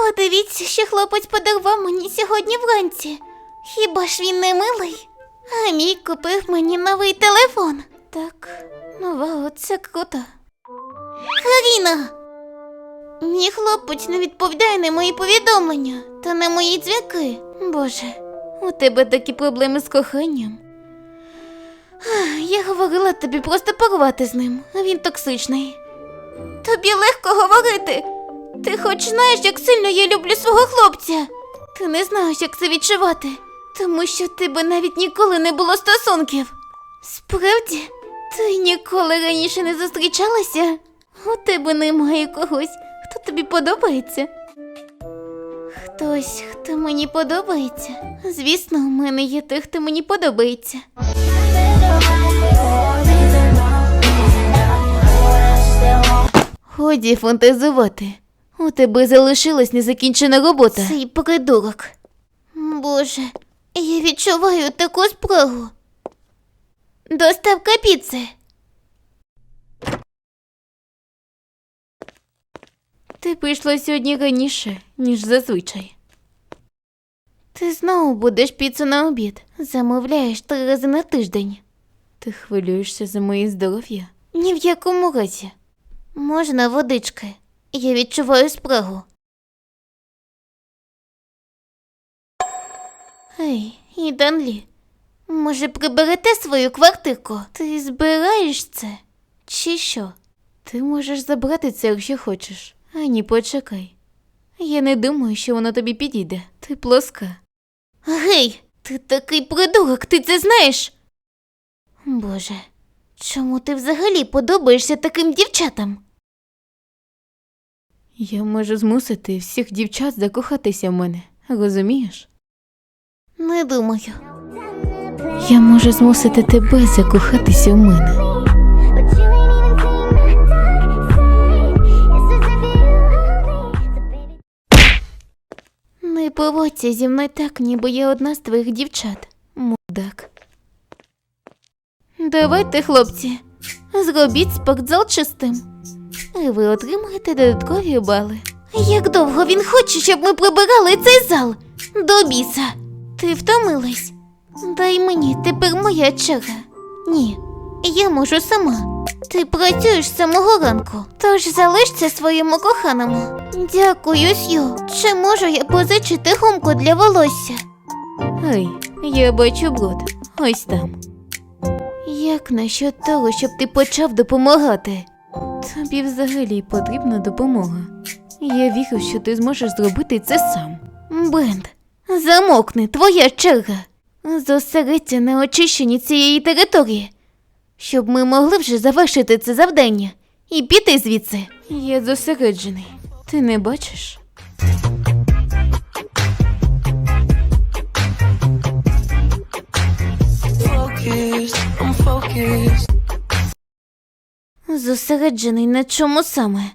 Подивіться, що хлопець подарував мені сьогодні вранці. Хіба ж він не милий? А мій купив мені новий телефон. Так, ну вау, це круто. Каріна! Мій хлопець не відповідає на мої повідомлення та на мої дзвінки. Боже, у тебе такі проблеми з коханням. Я говорила тобі просто порвати з ним, він токсичний. Тобі легко говорити. Ти хоч знаєш, як сильно я люблю свого хлопця. Ти не знаєш, як це відчувати, тому що тебе навіть ніколи не було стосунків. Справді, ти ніколи раніше не зустрічалася? У тебе немає когось, хто тобі подобається. Хтось, хто мені подобається. Звісно, у мене є той, хто мені подобається. Годі фантазувати. У тебе залишилась незакінчена робота. Цей придурок. Боже, я відчуваю таку спрагу. Доставка піци. Ти прийшла сьогодні раніше, ніж зазвичай. Ти знову будеш піцу на обід. Замовляєш три рази на тиждень. Ти хвилюєшся за моє здоров'я? Ні в якому разі. Можна водички. Я відчуваю спрагу. Ей, Іданлі, може приберете свою квартирку? Ти збираєш це? Чи що? Ти можеш забрати це, якщо хочеш. Ані, почекай. Я не думаю, що воно тобі підійде. Ти плоска. Гей, ти такий придурок, ти це знаєш? Боже, чому ти взагалі подобаєшся таким дівчатам? Я можу змусити всіх дівчат закохатися в мене, розумієш? Не думаю. Я можу змусити тебе закохатися в мене. Не поводься зі мною так, ніби я одна з твоїх дівчат, мудак. Давайте, хлопці, зробіть спортзал чистим. І ви отримаєте додаткові бали. Як довго він хоче, щоб ми прибирали цей зал? До біса. Ти втомилась? Дай мені, тепер моя черга. Ні, я можу сама. Ти працюєш з самого ранку, тож залиш це своєму коханому. Дякую, Сью. Чи можу я позичити гумку для волосся? Ой, я бачу бруд. Ось там. Як насчет того, щоб ти почав допомагати? Тобі взагалі потрібна допомога. Я вірю, що ти зможеш зробити це сам. Бенд, замокни, твоя черга. Зосередься на очищенні цієї території, щоб ми могли вже завершити це завдання і піти звідси. Я зосереджений. Ти не бачиш? I'm focused. Зосереджений на чому саме?